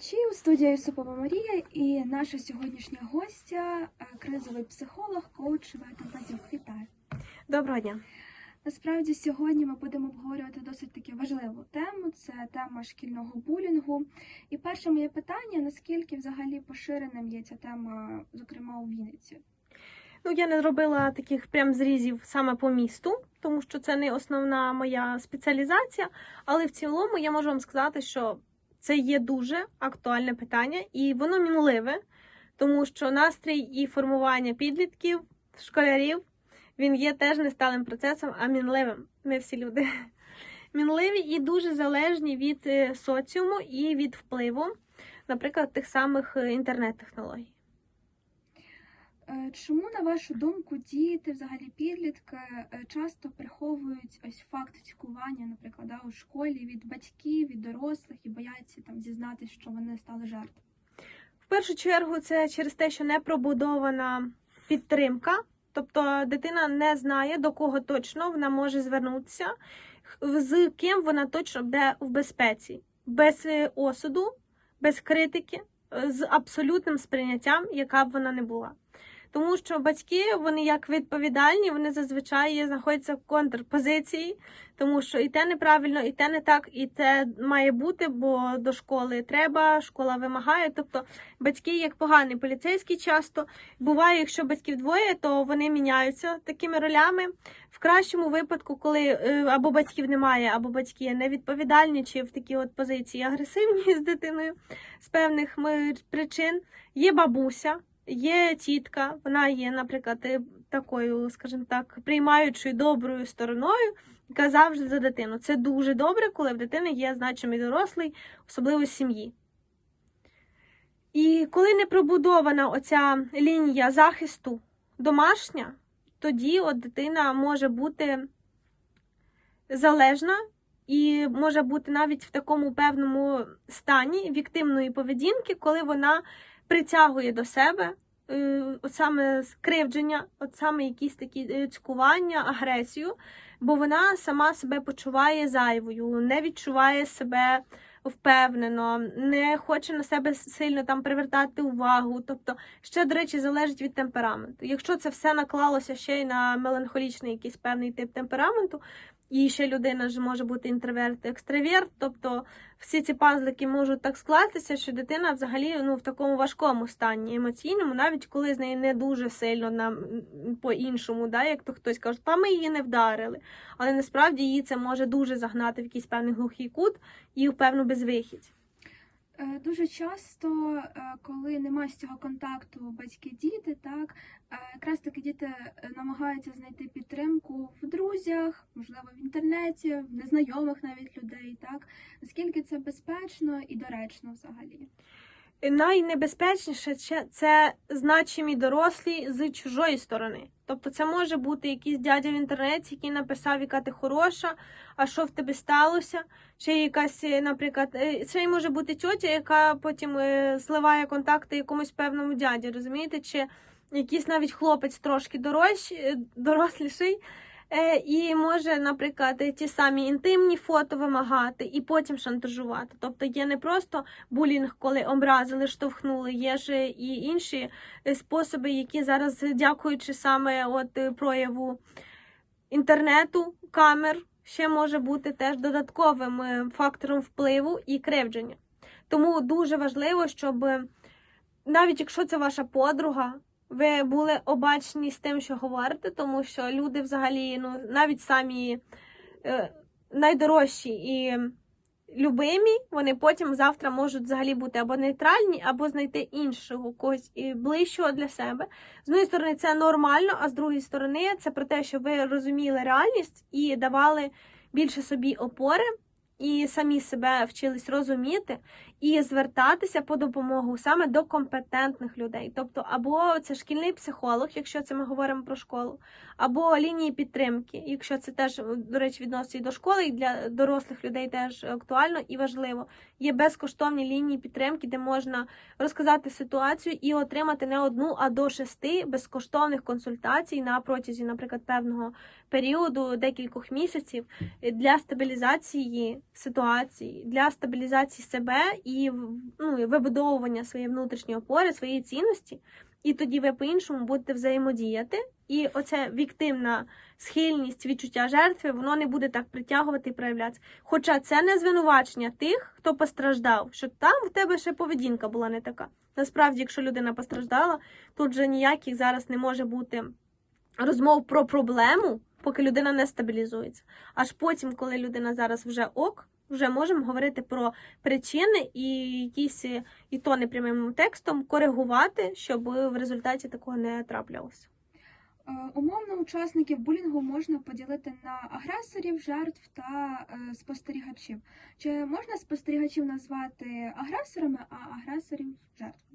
глядачі у студії Юсупова Марія і наша сьогоднішня гостя е, кризовий психолог, коуч Вета Базюк. Вітаю. Доброго дня. Насправді сьогодні ми будемо обговорювати досить таки важливу тему. Це тема шкільного булінгу. І перше моє питання: наскільки взагалі поширеним є ця тема, зокрема у Вінниці? Ну, я не робила таких прям зрізів саме по місту, тому що це не основна моя спеціалізація. Але в цілому я можу вам сказати, що це є дуже актуальне питання, і воно мінливе, тому що настрій і формування підлітків, школярів, він є теж не сталим процесом, а мінливим. Ми всі люди. Мінливі і дуже залежні від е, соціуму і від впливу, наприклад, тих самих е, інтернет-технологій. Е, Чому, на вашу думку, діти, взагалі підлітки, е, часто приховують ось факт цькування, наприклад, у школі від батьків, від дорослих і бояться там зізнатися, що вони стали жертвою? В першу чергу це через те, що не пробудована підтримка, тобто дитина не знає, до кого точно вона може звернутися, з ким вона точно буде в безпеці, без е, осуду, без критики, з абсолютним сприйняттям, яка б вона не була. Тому що батьки, вони як відповідальні, вони зазвичай знаходяться в контрпозиції, тому що і те неправильно, і те не так, і це має бути, бо до школи треба, школа вимагає. Тобто батьки, як поганий поліцейський, часто буває, якщо батьків двоє, то вони міняються такими ролями. В кращому випадку, коли е, або батьків немає, або батьки невідповідальні, чи в такій от позиції агресивні з дитиною з певних причин, є бабуся. Є тітка, вона є, наприклад, е, такою, скажімо так, приймаючою доброю стороною, яка завжди за дитину. Це дуже добре, коли в дитини є значимий дорослий, особливо сім'ї. І коли не пробудована оця лінія захисту домашня, тоді от дитина може бути залежна і може бути навіть в такому певному стані віктивної поведінки, коли вона притягує до себе от саме скривдження, от саме якісь такі е, цькування, агресію, бо вона сама себе почуває зайвою, не відчуває себе впевнено, не хоче на себе сильно там привертати увагу. Тобто, ще, до речі, залежить від темпераменту. Якщо це все наклалося ще й на меланхолічний якийсь певний тип темпераменту, і ще людина ж може бути інтроверт, екстраверт, тобто всі ці пазлики можуть так скластися, що дитина взагалі ну, в такому важкому стані емоційному, навіть коли з нею не дуже сильно на, по-іншому, да, як то хтось каже, та ми її не вдарили. Але насправді її це може дуже загнати в якийсь певний глухий кут і в певну безвихідь. Е, Дуже часто, е, коли немає з цього контакту батьки-діти, так е, якраз таки діти намагаються знайти підтримку в друзях, можливо, в інтернеті, в незнайомих навіть людей. Так наскільки це безпечно і доречно взагалі? Найнебезпечніше це- значимі дорослі з чужої сторони. Тобто це може бути якийсь дядя в інтернеті, який написав, яка ти хороша, а що в тебе сталося. Чи якась, е, наприклад, е, це може бути тьотя, яка потім е, зливає контакти якомусь певному дяді, розумієте? Чи якийсь навіть хлопець трошки дорожчий, е, доросліший. Е, І може, наприклад, ті самі інтимні фото вимагати і потім шантажувати. Тобто є не просто булінг, коли образили, штовхнули, є ж і інші е, способи, які зараз, дякуючи саме от е, прояву інтернету, камер, ще може бути теж додатковим фактором впливу і кривдження. Тому дуже важливо, щоб навіть якщо це ваша подруга, ви були обачні з тим, що говорите, тому що люди взагалі, ну навіть самі е, найдорожчі і любимі, вони потім завтра можуть взагалі бути або нейтральні, або знайти іншого когось і ближчого для себе. З однієї сторони, це нормально, а з другої сторони, це про те, що ви розуміли реальність і давали більше собі опори. І самі себе вчились розуміти і звертатися по допомогу саме до компетентних людей. Тобто, або це шкільний психолог, якщо це ми говоримо про школу, або лінії підтримки, якщо це теж, до речі, відноситься і до школи, і для дорослих людей теж актуально і важливо. Є безкоштовні лінії підтримки, де можна розказати ситуацію і отримати не одну, а до шести безкоштовних консультацій на протязі, наприклад, певного періоду, декількох місяців для стабілізації ситуації, для стабілізації себе і в- ну, і вибудовування своєї внутрішньої опори, своєї цінності, і тоді ви по-іншому будете взаємодіяти. І оця віктивна схильність, відчуття жертви, воно не буде так притягувати і проявлятися. Хоча це не звинувачення тих, хто постраждав, що там в тебе ще поведінка була не така. Насправді, якщо людина постраждала, тут же ніяких зараз не може бути розмов про проблему, поки людина не стабілізується. Аж потім, коли людина зараз вже ок, вже можемо говорити про причини і якісь і то непрямим текстом коригувати, щоб в результаті такого не траплялося. Е, Умовно учасників булінгу можна поділити на агресорів, жертв та е, спостерігачів. Чи можна спостерігачів назвати агресорами, а агресорів жертвами?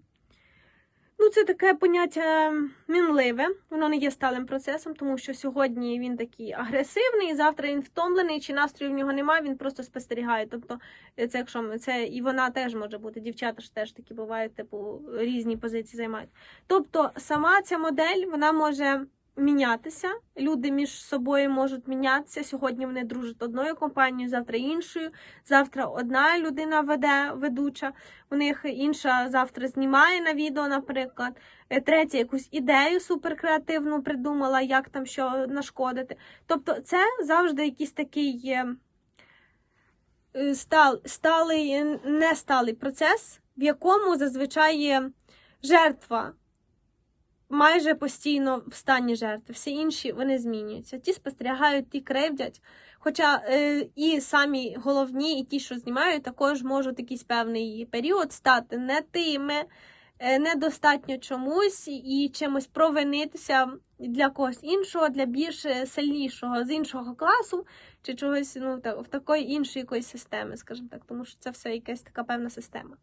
Ну, це таке поняття мінливе, воно не є сталим процесом, тому що сьогодні він такий агресивний, завтра він втомлений, чи настрою в нього немає, він просто спостерігає. Тобто, е, це якщо це і вона теж може бути. Дівчата ж теж такі бувають, типу різні позиції займають. Тобто, сама ця модель вона може мінятися. Люди між собою можуть мінятися. Сьогодні вони дружать одною компанією, завтра іншою. Завтра одна людина веде ведуча, у них інша завтра знімає на відео, наприклад. Е, Третя якусь ідею суперкреативну придумала, як там що нашкодити. Тобто, це завжди якийсь такий е, е, стал, сталий, несталий процес, в якому зазвичай жертва майже постійно в стані жертви. Всі інші вони змінюються. Ті спостерігають, ті кривдять. Хоча е, і самі головні, і ті, що знімають, також можуть якийсь певний період стати не тими, е, недостатньо чомусь і чимось провинитися для когось іншого, для більш е, сильнішого з іншого класу, чи чогось ну, в такої іншої якоїсь системи, скажімо так, тому що це все якась така певна система.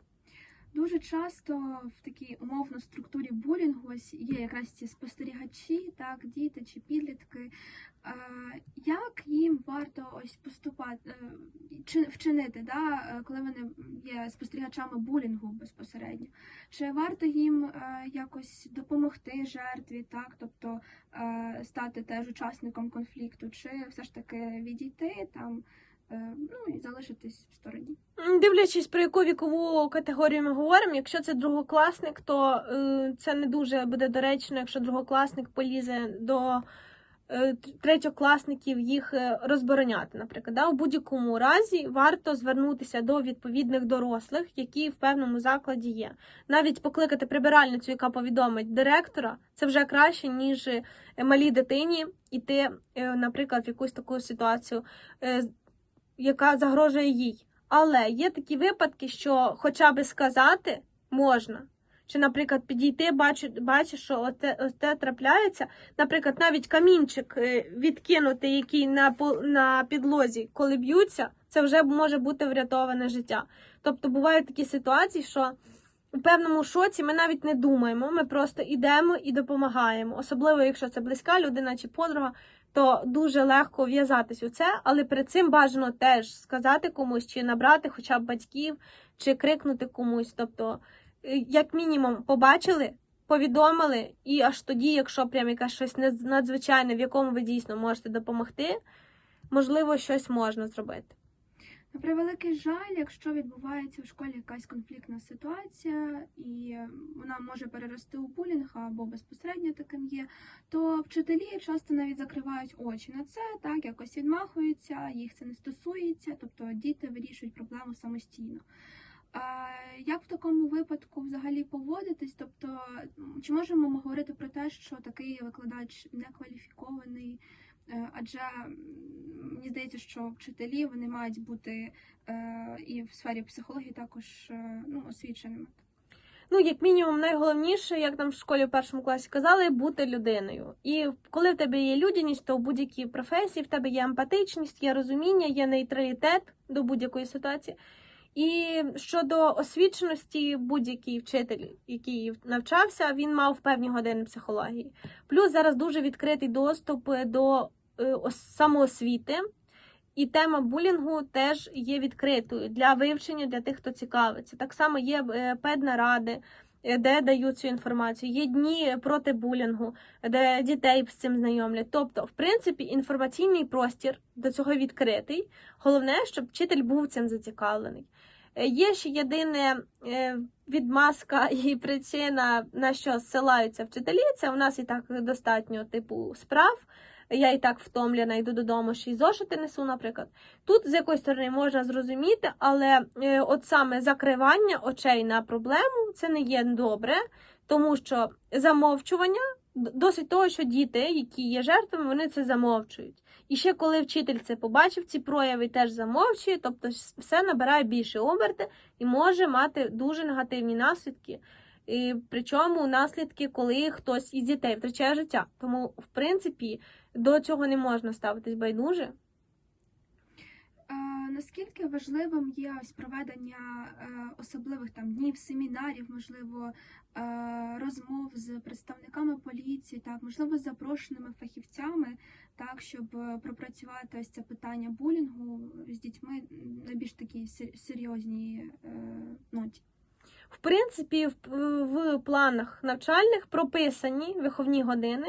Дуже часто в такій умовно структурі булінгу ось є якраз ці спостерігачі, так, діти чи підлітки. Як їм варто ось поступати е, чи вчинити, да, коли вони є спостерігачами булінгу безпосередньо? Чи варто їм е, якось допомогти жертві, так, тобто е, стати теж учасником конфлікту, чи все ж таки відійти там, ну і залишитись в стороні? Дивлячись, про яку вікову категорію ми говоримо, якщо це другокласник, то е, це не дуже буде доречно, якщо другокласник полізе до е, третьокласників їх е, розбороняти. Наприклад, да? у будь-якому разі варто звернутися до відповідних дорослих, які в певному закладі є. Навіть покликати прибиральницю, яка повідомить директора, це вже краще, ніж е, малій дитині іти, е, наприклад, в якусь таку ситуацію, е, яка загрожує їй. Але є такі випадки, що хоча би сказати можна. Чи, наприклад, підійти, бачиш, що оте, оте трапляється. Наприклад, навіть камінчик е, відкинути, який на, на підлозі, коли б'ються, це вже може бути врятоване життя. Тобто бувають такі ситуації, що у певному шоці ми навіть не думаємо, ми просто йдемо і допомагаємо. Особливо, якщо це близька людина чи подруга, то дуже легко в'язатись у це, але перед цим бажано теж сказати комусь, чи набрати хоча б батьків, чи крикнути комусь. Тобто, е, як мінімум, побачили, повідомили, і аж тоді, якщо прям якась щось надзвичайне, в якому ви дійсно можете допомогти, можливо, щось можна зробити. На превеликий жаль, якщо відбувається в школі якась конфліктна ситуація, і вона може перерости у булінг або безпосередньо таким є, то вчителі часто навіть закривають очі на це, так якось відмахуються, їх це не стосується, тобто діти вирішують проблему самостійно. Як в такому випадку взагалі поводитись? Тобто, чи можемо ми говорити про те, що такий викладач некваліфікований? Е, Адже мені здається, що вчителі вони мають бути е, і в сфері психології також е, ну, освіченими. Ну, як мінімум, найголовніше, як нам в школі в першому класі казали, бути людиною. І коли в тебе є людяність, то в будь-якій професії в тебе є емпатичність, є розуміння, є нейтралітет до будь-якої ситуації. І щодо освіченості, будь-який вчитель, який навчався, він мав певні години психології. Плюс зараз дуже відкритий доступ до е, самоосвіти. І тема булінгу теж є відкритою для вивчення для тих, хто цікавиться. Так само є е, педнаради, де дають цю інформацію. Є дні проти булінгу, де дітей з цим знайомлять. Тобто, в принципі, інформаційний простір до цього відкритий. Головне, щоб вчитель був цим зацікавлений. Е, Є ще єдине е, відмазка і причина, на що зсилаються вчителі. Це у нас і так достатньо типу справ. Я і так втомлена, йду додому, ще й зошити несу, наприклад. Тут з якоїсь сторони можна зрозуміти, але е, от саме закривання очей на проблему це не є добре, тому що замовчування досить того, що діти, які є жертвами, вони це замовчують. І ще коли вчитель це побачив, ці прояви теж замовчує, тобто все набирає більше оберти і може мати дуже негативні наслідки. І причому наслідки, коли хтось із дітей втрачає життя. Тому, в принципі, до цього не можна ставитись байдуже. Наскільки важливим є ось проведення е, особливих там днів, семінарів, можливо, е, розмов з представниками поліції, так, можливо, з запрошеними фахівцями, так, щоб е, пропрацювати ось це питання булінгу з дітьми на більш такій серйозній ноті. В принципі, в планах навчальних прописані виховні години,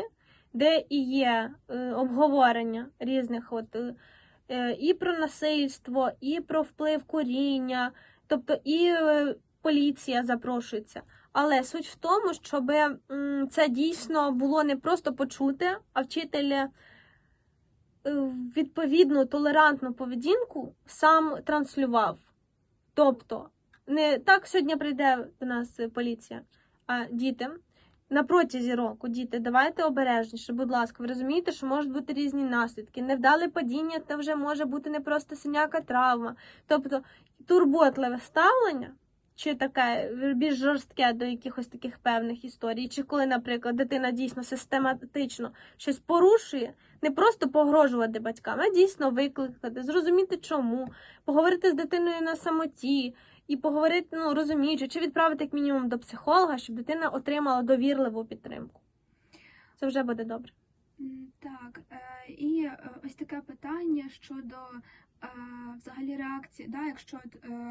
де і є е, обговорення різних от, е, е, і про насильство, і про вплив коріння, тобто і поліція запрошується. Але суть в тому, щоб це дійсно було не просто почути, а вчитель відповідну толерантну поведінку сам транслював. Тобто, не так сьогодні прийде до нас поліція, а діти. На протязі року, діти, давайте обережніше, будь ласка, ви розумієте, що можуть бути різні наслідки. Невдале падіння, це вже може бути не просто синяка травма. Тобто турботливе ставлення, чи таке більш жорстке до якихось таких певних історій, чи коли, наприклад, дитина дійсно систематично щось порушує, не просто погрожувати батькам, а дійсно викликати, зрозуміти чому, поговорити з дитиною на самоті і поговорити, ну розуміючи, чи відправити як мінімум до психолога, щоб дитина отримала довірливу підтримку. Це вже буде добре. Так, е, і е, ось таке питання щодо е, взагалі реакції, да, якщо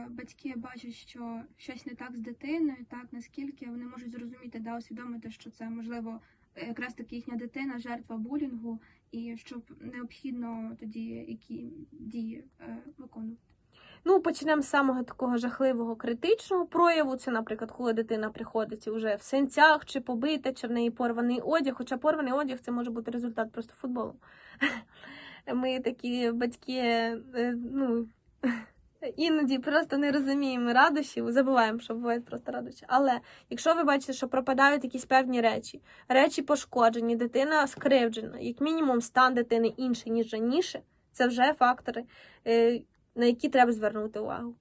батьки бачать, що щось не так з дитиною, так наскільки вони можуть зрозуміти, да, усвідомити, що це можливо якраз таки їхня дитина, жертва булінгу, і щоб необхідно тоді які дії виконувати. Ну, почнемо з самого такого жахливого критичного прояву. Це, наприклад, коли дитина приходить вже в синцях, чи побита, чи в неї порваний одяг. Хоча порваний одяг це може бути результат просто футболу. Ми такі батьки, е, ну. Іноді просто не розуміємо радощів, забуваємо, що бувають просто радощі. Але якщо ви бачите, що пропадають якісь певні речі, речі пошкоджені, дитина скривджена, як мінімум стан дитини інший, ніж раніше, це вже фактори, е, на які треба звернути увагу.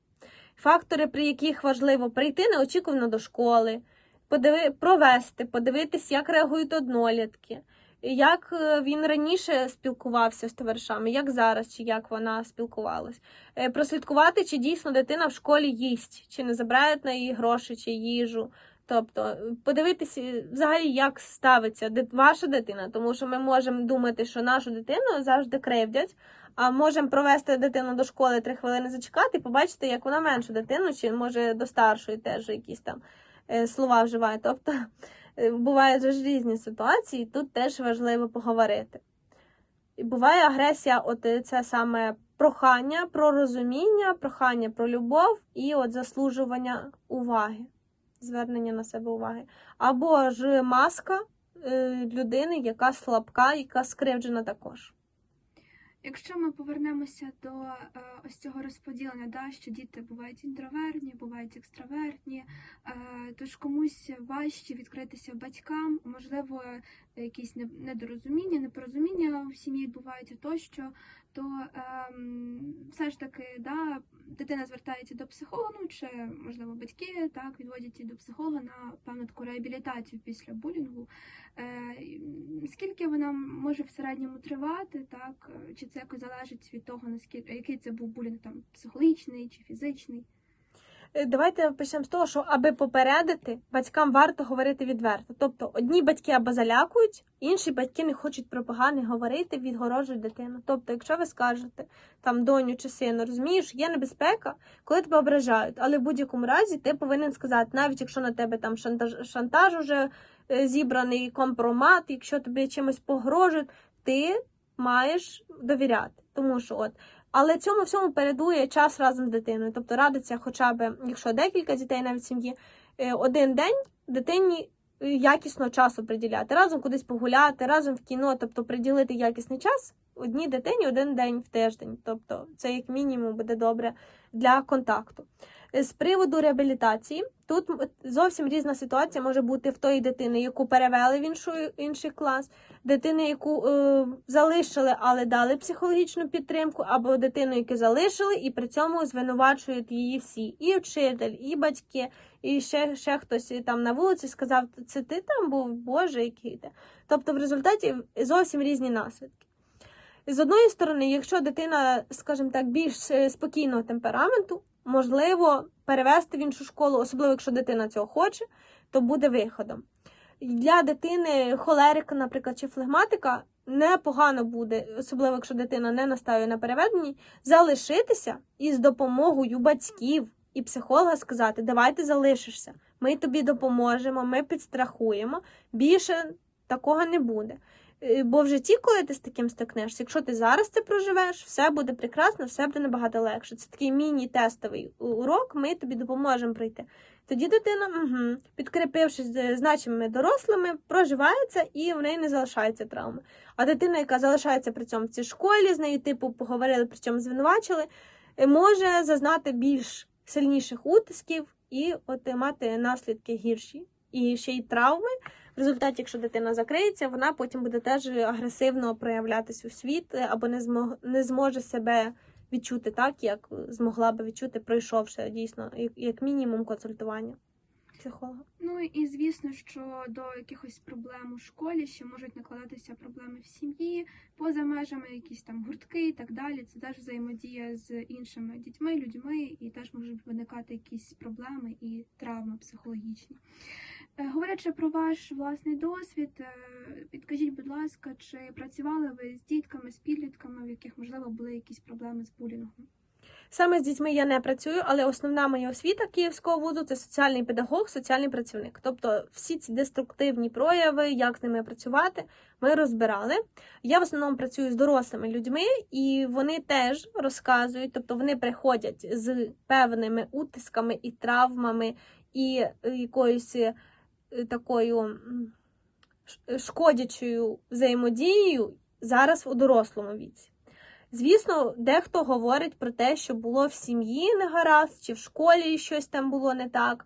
Фактори, при яких важливо прийти неочікувано до школи, подиви, провести, подивитись, як реагують однолітки, як е, він раніше спілкувався з товаришами, як зараз, чи як вона спілкувалась. Е, Прослідкувати, чи дійсно дитина в школі їсть, чи не забирають на її гроші, чи їжу. Тобто е, подивитися взагалі, як ставиться ваша дитина, тому що ми можемо думати, що нашу дитину завжди кривдять, а можемо провести дитину до школи три хвилини зачекати і побачити, як вона меншу дитину, чи може до старшої теж якісь там е, слова вживає. Тобто е, бувають ж різні ситуації, тут теж важливо поговорити. І буває агресія, от е, це саме прохання про розуміння, прохання про любов і от заслужування уваги, звернення на себе уваги. Або ж маска е, людини, яка слабка, яка скривджена також. Якщо ми повернемося до е, ось цього розподілення, да, що діти бувають інтровертні, бувають екстравертні, е, тож комусь важче відкритися батькам, можливо, якісь недорозуміння, непорозуміння в сім'ї відбуваються тощо, то ем, все ж таки да, дитина звертається до психолога, ну, чи можливо батьки так відводять її до психолога на певну таку реабілітацію після булінгу. Е, Скільки вона може в середньому тривати, так чи це якось залежить від того, наскільки який це був булінг там психологічний чи фізичний? Е, Давайте почнемо з того, що аби попередити, батькам варто говорити відверто. Тобто одні батьки або залякують, інші батьки не хочуть про погане говорити, відгороджують дитину. Тобто, якщо ви скажете там доню чи сину, розумієш, є небезпека, коли тебе ображають, але в будь-якому разі ти повинен сказати, навіть якщо на тебе там шантаж, шантаж уже е, зібраний компромат, якщо тобі чимось погрожують, ти маєш довіряти. Тому що от Але цьому всьому передує час разом з дитиною. Тобто радиться хоча б, якщо декілька дітей навіть в сім'ї, е, один день дитині е, якісно часу приділяти, разом кудись погуляти, разом в кіно, тобто приділити якісний час одній дитині один день в тиждень. Тобто це як мінімум буде добре для контакту. З приводу реабілітації, тут зовсім різна ситуація може бути в тої дитини, яку перевели в іншу, інший клас, дитини, яку е, залишили, але дали психологічну підтримку, або дитину, яку залишили, і при цьому звинувачують її всі. І вчитель, і батьки, і ще, ще хтось там на вулиці сказав, це ти там був, Боже, який ти. Тобто в результаті зовсім різні наслідки. З одної сторони, якщо дитина, скажімо так, більш е, спокійного темпераменту, можливо перевести в іншу школу, особливо якщо дитина цього хоче, то буде виходом. Для дитини холерика, наприклад, чи флегматика непогано буде, особливо якщо дитина не настає на переведенні, залишитися і з допомогою батьків і психолога сказати: давай ти залишишся, ми тобі допоможемо, ми підстрахуємо. Більше такого не буде. Е, Бо в житті, коли ти з таким стикнешся, якщо ти зараз це проживеш, все буде прекрасно, все буде набагато легше. Це такий міні-тестовий урок, ми тобі допоможемо пройти. Тоді дитина, угу, підкріпившись з значимими дорослими, проживається і в неї не залишається травми. А дитина, яка залишається при цьому в цій школі, з нею типу поговорили, при цьому звинувачили, е, може зазнати більш сильніших утисків і от е, мати наслідки гірші. І ще й травми. Результаті, якщо дитина закриється, вона потім буде теж агресивно проявлятися у світ або не змог не зможе себе відчути так, як змогла би відчути, пройшовши дійсно як мінімум консультування психолога. Ну і звісно, що до якихось проблем у школі ще можуть накладатися проблеми в сім'ї, поза межами якісь там гуртки і так далі. Це теж взаємодія з іншими дітьми, людьми, і теж можуть виникати якісь проблеми і травми психологічні. Е, Говорячи про ваш власний досвід, е, підкажіть, будь ласка, чи працювали ви з дітками, з підлітками, в яких можливо були якісь проблеми з булінгом? Саме з дітьми я не працюю, але основна моя освіта Київського вузу це соціальний педагог, соціальний працівник. Тобто всі ці деструктивні прояви, як з ними працювати, ми розбирали. Я в основному працюю з дорослими людьми, і вони теж розказують, тобто вони приходять з певними утисками і травмами, і е, якоюсь такою шкодячою взаємодією зараз у дорослому віці. Звісно, дехто говорить про те, що було в сім'ї негаразд, чи в школі щось там було не так.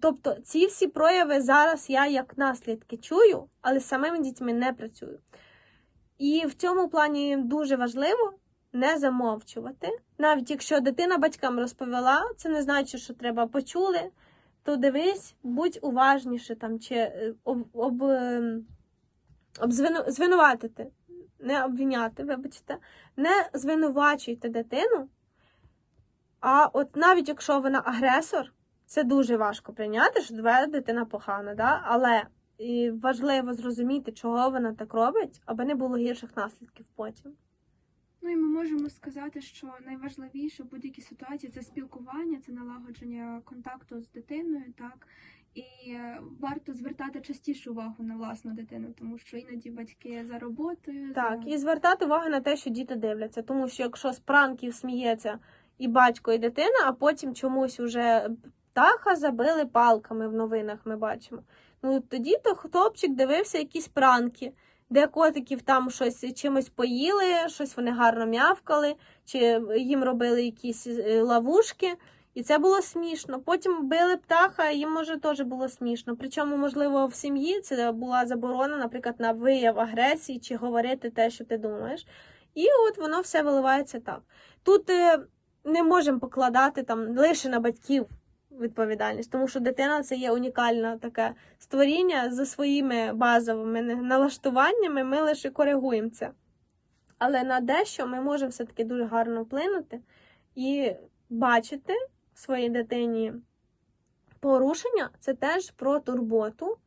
Тобто ці всі прояви зараз я як наслідки чую, але з самими дітьми не працюю. І в цьому плані дуже важливо не замовчувати. Навіть якщо дитина батькам розповіла, це не значить, що треба почули, то дивись, будь уважніше там, чи е, об, об, ем, обзвину- звинуватити, не обвиняти, вибачте не звинувачуйте дитину. А от навіть якщо вона агресор, це дуже важко прийняти, що твоя дитина погана, да? але важливо зрозуміти, чого вона так робить, аби не було гірших наслідків потім. Ну і ми можемо сказати, що найважливіше в будь-якій ситуації це спілкування, це налагодження контакту з дитиною, так і е, варто звертати частіше увагу на власну дитину, тому що іноді батьки за роботою Так, за... і звертати увагу на те, що діти дивляться, тому що якщо з пранків сміється і батько, і дитина, а потім чомусь уже птаха забили палками в новинах, ми бачимо. Ну тоді то хлопчик дивився якісь пранки, де котиків там щось чимось поїли, щось вони гарно м'явкали, чи їм робили якісь е, ловушки. І це було смішно. Потім били птаха, їм може теж було смішно. Причому, можливо, в сім'ї це була заборона, наприклад, на вияв агресії чи говорити те, що ти думаєш. І от воно все виливається так. Тут е, не можемо покладати там лише на батьків відповідальність, тому що дитина це є унікальне таке створіння за своїми базовими налаштуваннями. Ми лише коригуємо це. Але на дещо ми можемо все-таки дуже гарно вплинути і бачити своїй дитині порушення це теж про турботу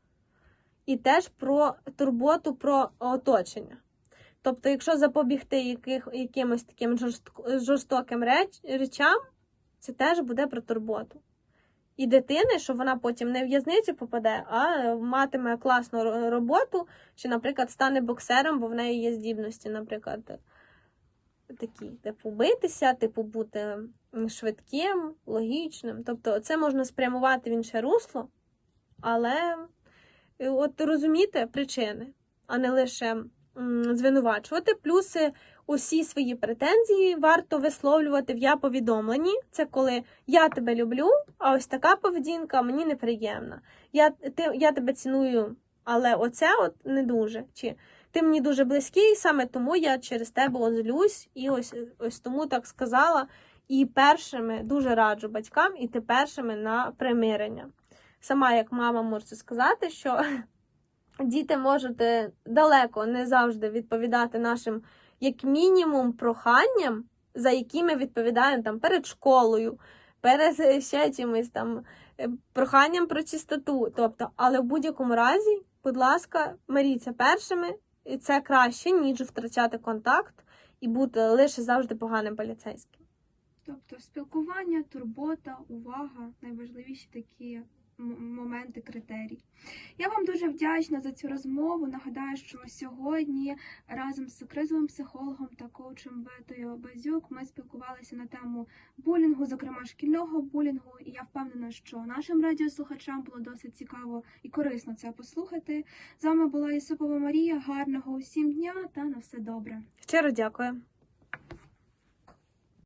і теж про турботу про оточення. Тобто, якщо запобігти яких, якимось таким жорстк- жорстоким реч, речам, це теж буде про турботу. І дитини, що вона потім не в в'язницю попаде, а матиме класну роботу, чи, наприклад, стане боксером, бо в неї є здібності, наприклад, такі, типу, битися, типу, бути швидким, логічним. Тобто, це можна спрямувати в інше русло, але е, от розуміти причини, а не лише звинувачувати. Плюси усі свої претензії варто висловлювати в я повідомленні. Це коли я тебе люблю, а ось така поведінка мені неприємна. Я, ти, я тебе ціную, але оце от не дуже. Чи ти мені дуже близький, саме тому я через тебе от злюсь, і ось, ось тому так сказала. І першими дуже раджу батькам іти першими на примирення. Сама як мама можу сказати, що діти можуть далеко не завжди відповідати нашим, як мінімум, проханням, за які ми відповідаємо там перед школою, перед е, ще чимось там е, проханням про чистоту. Тобто, але в будь-якому разі, будь ласка, миріться першими, і це краще, ніж втрачати контакт і бути лише завжди поганим поліцейським. Тобто спілкування, турбота, увага найважливіші такі моменти, критерії. Я вам дуже вдячна за цю розмову. Нагадаю, що сьогодні разом з кризовим психологом та коучем Ветою Базюк ми спілкувалися на тему булінгу, зокрема шкільного булінгу. І я впевнена, що нашим радіослухачам було досить цікаво і корисно це послухати. З вами була Ісупова Марія. Гарного усім дня та на все добре. Щиро дякую.